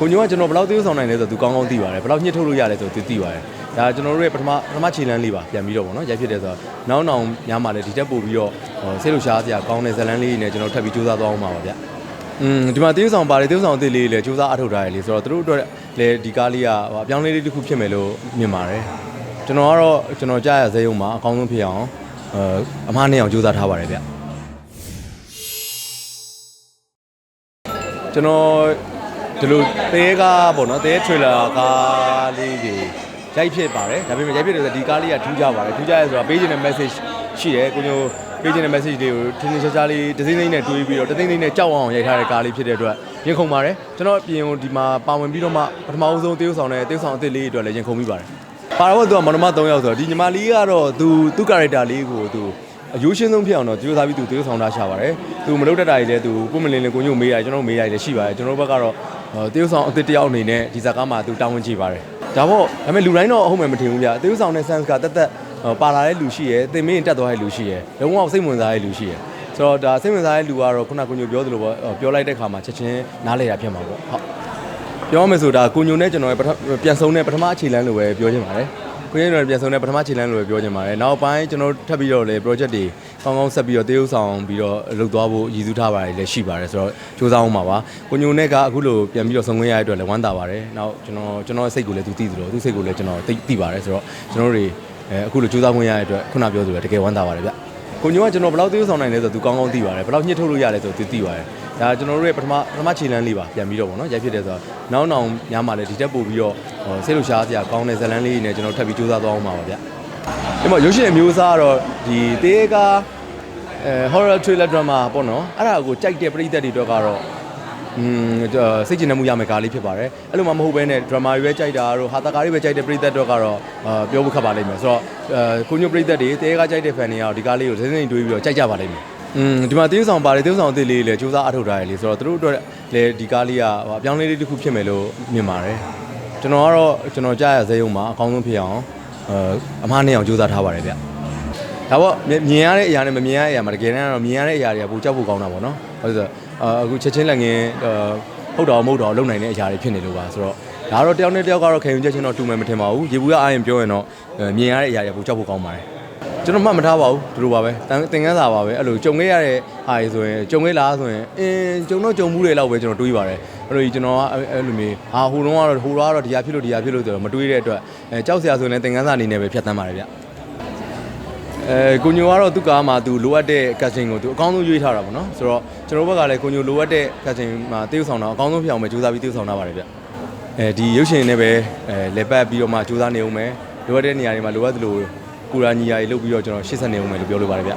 ကိုညိုကကျွန်တော်ဘယ်လောက်သရုပ်ဆောင်နိုင်လဲဆိုတော့သူကောင်းကောင်းသိပါတယ်ဘယ်လောက်ညှစ်ထုတ်လို့ရလဲဆိုတော့သူသိပါတယ်ဒါကျွန်တော်တို့ရဲ့ပထမပထမခြေလမ်းလေးပါပြန်ပြီးတော့ဗောနော်ရိုက်ဖြစ်တယ်ဆိုတော့နောက်နောက်ညမှာလည်းဒီတက်ပို့ပြီးတော့ဟိုဆေးလူရှားစရာကောင်းတဲ့ဇလန်းလေးတွေနဲ့ကျွန်တော်ထပ်ပြီးစူးစမ်းသွားအောင်ပါပါဗျอืมဒီမှာသရုပ်ဆောင်ပါတယ်သရုပ်ဆောင်အသစ်လေးလည်းစူးစမ်းအထောက်ထားရလေဆိုတော့သူတို့အတွက်လည်းဒီကားလေးကဟိုအပြောင်းအလဲလေးတစ်ခုဖြစ်မယ်လို့မြင်ပါတယ်ကျွန်တော်ကတော့ကျွန်တော်ကြားရဇေယုံမှာအကောင်းဆုံးဖြစ်အောင်အဲအမားနဲ့အောင်စူးစမ်းထားပါတယ်ဗျကျွန်တော် ဒီလိုတဲကားပေါ့နော်တဲထရေလာကားလေးတွေရိုက်ဖြစ်ပါတယ်ဒါပေမဲ့ရိုက်ဖြစ်တယ်ဆိုတော့ဒီကားလေးကထူးကြပါတယ်ထူးကြရဲဆိုတော့ပေးခြင်းတဲ့ message ရှိတယ်ကိုညိုပေးခြင်းတဲ့ message လေးကိုထင်းထင်းရှားရှားလေးတစ်စိမ့်စိမ့်နဲ့တွေးပြီးတော့တစ်သိမ့်သိမ့်နဲ့ကြောက်အောင်ရိုက်ထားတဲ့ကားလေးဖြစ်တဲ့အတွက်ရင်ခုန်ပါတယ်ကျွန်တော်အပြင်ကိုဒီမှာပါဝင်ပြီးတော့မှပထမအဆုံးသေုပ်ဆောင်တဲ့သေုပ်ဆောင်အစ်စ်လေးတွေအတွက်လည်းရင်ခုန်ပြီးပါတယ်ပါတော့သူကမနမ3ယောက်ဆိုတော့ဒီညီမလေးကတော့သူသူ character လေးကိုသူအယူရှင်းဆုံးဖြစ်အောင်တော့ကြိုးစားပြီးသူသေုပ်ဆောင်တာရှာပါတယ်သူမလုပ်တတ်တာကြီးလည်းသူပုံမလင်းလင်းကိုညိုမေးရတယ်ကျွန်တော်မေးရတယ်လည်းရှိပါတယ်ကျွန်တော်တို့ဘက်ကတော့ တရုတ်ဆောင်အသစ်တယောက်အနေနဲ့ဒီဇာကားမှာသူတာဝန်ကြည့်ပါတယ်ဒါပေါ့ဒါပေမဲ့လူတိုင်းတော့အဟုတ်မှမထင်ဘူးဗျတရုတ်ဆောင်တဲ့ sense ကတက်တက်ပါလာတဲ့လူရှိရယ်သင်မင်းတက်သွားတဲ့လူရှိရယ်လုံးဝစိတ်ဝင်စားတဲ့လူရှိရယ်ဆိုတော့ဒါစိတ်ဝင်စားတဲ့လူကတော့ခုနကကိုညိုပြောသလိုပေါ့ပြောလိုက်တဲ့ခါမှာချက်ချင်းနားလေတာဖြစ်မှာပေါ့ဟုတ်ပြောမယ်ဆိုတာကိုညိုနဲ့ကျွန်တော်ရဲ့ပထပြန်ဆုံးတဲ့ပထမအခြေလမ်းလိုပဲပြောချင်ပါတယ်ကိုရင်တော်ပြန်ဆုံးတဲ့ပထမခြေလမ်းလိုပဲပြောချင်ပါတယ်နောက်ပိုင်းကျွန်တော်ထပ်ပြီးတော့လေ project တွေ ကောင်းကောင်းဆက်ပြီးတော့တရုပ်ဆောင်ပြီးတော့လုပ်သွားဖို့ရည်စူးထားပါတယ်လည်းရှိပါတယ်ဆိုတော့စူးစမ်းအောင်ပါပါကိုညိုနဲ့ကအခုလိုပြန်ပြီးတော့ဆုံခွင့်ရတဲ့အတွက်လည်းဝမ်းသာပါတယ်နောက်ကျွန်တော်ကျွန်တော်စိတ်ကိုလည်းသူသိသလိုသူစိတ်ကိုလည်းကျွန်တော်သိသိပါတယ်ဆိုတော့ကျွန်တော်တို့တွေအဲအခုလိုစူးစမ်းခွင့်ရတဲ့အတွက်ခုနပြောသလိုတကယ်ဝမ်းသာပါတယ်ဗျကိုညိုကကျွန်တော်ဘယ်လောက်တရုပ်ဆောင်နိုင်လဲဆိုတော့သူကောင်းကောင်းသိပါတယ်ဘယ်လောက်ညှစ်ထုတ်လို့ရလဲဆိုတော့သူသိပါတယ်ဒါကျွန်တော်တို့ရဲ့ပထမပထမခြေလမ်းလေးပါပြန်ပြီးတော့ဗောနော်ရိုက်ဖြစ်တယ်ဆိုတော့နောက်နောက်ညမှာလည်းဒီတက်ပို့ပြီးတော့ဟိုဆေးလူရှားစရာကောင်းတဲ့ဇလန်းလေးတွေနဲ့ကျွန်တော်ထပ်ပြီးစူးစမ်းသွားအောင်ပါပါဗျ ဒီမှာရုပ်ရှင်အမျိုးအစားကတော့ဒီတေးကားအဲ horror thriller drama ပေါ့နော်အဲ့ဒါကိုကြိုက်တဲ့ပရိသတ်တွေအတွက်ကတော့อืมစိတ်ကျဉ်မှုရမယ်ကားလေးဖြစ်ပါတယ်အဲ့လိုမှမဟုတ်ဘဲနဲ့ drama တွေပဲကြိုက်တာတို့ဟာတာကားတွေပဲကြိုက်တဲ့ပရိသတ်တွေကတော့အာပြောဖို့ခက်ပါလိမ့်မယ်ဆိုတော့အဲကိုညိုပရိသတ်တွေတေးကားကြိုက်တဲ့ fan တွေကတော့ဒီကားလေးကိုစိတ်စိတ်တွေးပြီးတော့ကြိုက်ကြပါလိမ့်မယ်อืมဒီမှာတေးဆောင်ပါတယ်တေးဆောင်အသစ်လေးလည်းစူးစမ်းအထောက်ထားရလေဆိုတော့သူတို့အတွက်လည်းဒီကားလေးကဟိုအပြောင်းအလဲလေးတစ်ခုဖြစ်မယ်လို့မြင်ပါတယ်ကျွန်တော်ကတော့ကျွန်တော်ကြားရဇေယုံမှာအကောင်းဆုံးဖြစ်အောင် အဲအမားနဲ့အောင်စူးစမ်းထားပါတယ်ဗျဒါပေါ့မြင်မြင်ရတဲ့အရာနဲ့မမြင်ရတဲ့အရာမှာတကယ်တမ်းကတော့မြင်ရတဲ့အရာတွေကပိုကြောက်ဖို့ကောင်းတာပေါ့နော်ဟုတ်ဆိုအာအခုချက်ချင်းလက်ငင်းဟုတ်တော်မဟုတ်တော်လုံနိုင်တဲ့အရာတွေဖြစ်နေလို့ပါဆိုတော့ဒါတော့တယောက်နဲ့တယောက်ကတော့ခံယူချက်ချင်းတော့တူမယ်မထင်ပါဘူးရေဘူးကအားရင်ပြောရင်တော့မြင်ရတဲ့အရာတွေပိုကြောက်ဖို့ကောင်းပါတယ် ကျွန်တော်မှတ်မထားပါဘူးဒီလိုပါပဲတန်သင်ခန်းစာပါပဲအဲ့လိုကြုံခဲ့ရတဲ့ဟာတွေဆိုရင်ကြုံခဲ့လားဆိုရင်အင်းကြုံတော့ကြုံမှုတွေလောက်ပဲကျွန်တော်တွေးပါတယ်အဲ့လိုကြီးကျွန်တော်ကအဲ့လိုမျိုးဟာဟိုတုန်းကတော့ဟိုတော့ကတော့ဒီဟာဖြစ်လို့ဒီဟာဖြစ်လို့ဆိုတော့မတွေးတဲ့အတွက်အဲကြောက်စရာဆိုရင်လည်းသင်ခန်းစာအနေနဲ့ပဲဖြတ်သန်းပါတယ်ဗျအဲကိုညိုကတော့သူ့ကားမှာသူလိုအပ်တဲ့ casting ကိုသူအကောင်းဆုံးရွေးထားတာပေါ့နော်ဆိုတော့ကျွန်တော်ဘက်ကလည်းကိုညိုလိုအပ်တဲ့ casting မှာတည်ဆောင်တာအကောင်းဆုံးဖြစ်အောင်ပဲကြိုးစားပြီးတည်ဆောင်ထားပါတယ်ဗျအဲဒီရုပ်ရှင်နဲ့ပဲအဲလေပတ်ပြီးတော့မှကြိုးစားနေအောင်မယ်လိုအပ်တဲ့နေရာတွေမှာလိုအပ်သလို ကိုရာညီယာတွေလုပ်ပြီးတော့ကျွန်တော်ရှေ့ဆက်နေအောင်မယ်လို့ပြောလိုပါတယ်ဗျ